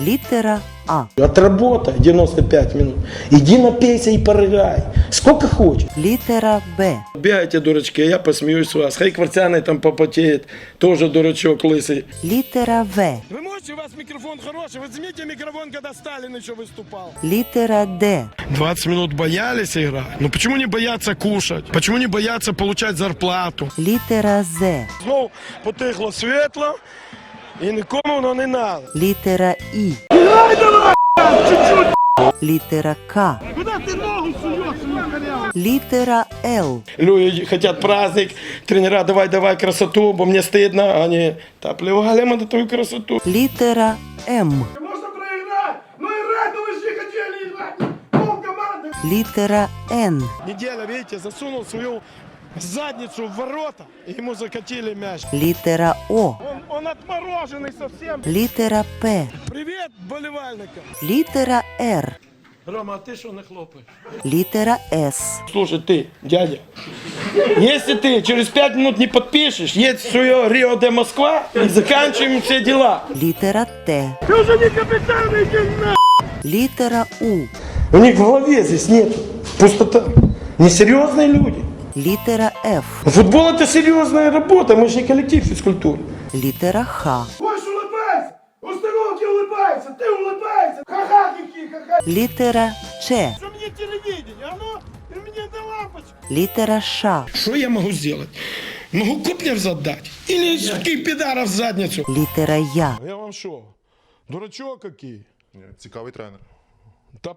Літера А. Отработай 95 минут. Иди напейся и порыгай. Сколько хочешь. Літера Б. Бегайте, дурачки, я посмеюсь с вас. Хай квартяный там попотеет. Тоже дурачок лысый. Літера В. Вы можете, у вас микрофон хороший, возьмите микрофон, когда Сталин еще выступал. Літера Д. 20 минут боялись играть. Ну почему не бояться кушать? Почему не бояться получать зарплату? Літера З. Знов потихло світло і нікому воно не надо. Літера І. Літера К. Літера Л. Люди хотят праздник. Тренера, давай, давай красоту, бо мне стыдно. Они, та плевали мы на твою красоту. Літера М. Можно проиграть, но играть ну вы же не хотели играть. Пол команды. Літера Н. Неделя, видите, засунул свою задницу в ворота, и ему закатили мяч. Літера О. Он, он отмороженный совсем. Літера П. Привет, болівальникам. Літера Р. Рома, а ты что не хлопаешь? Літера С. Слушай, ты, дядя, если ты через пять минут не подпишешь, едь в свое Рио де Москва и заканчиваем все дела. Літера Т. Ты уже не капитан, иди на... Літера У. У них в голове здесь нет пустота. Несерьезные люди. Літера Ф. Футбол это серьезная работа, мы же не коллектив физкультуры. Літера Х. Больше улыбайся! Установки улыбайся! Ты улыбайся! Ха-ха, хихи, ха-ха! Літера Ч. Что мне телевидение? А ну, и мне до лампочки! Літера Ш. Что я могу сделать? Могу куплер задать? Или таких пидоров в задницу? Літера Я. Я вам что, дурачок какие? Ні, Цікавий тренер. Да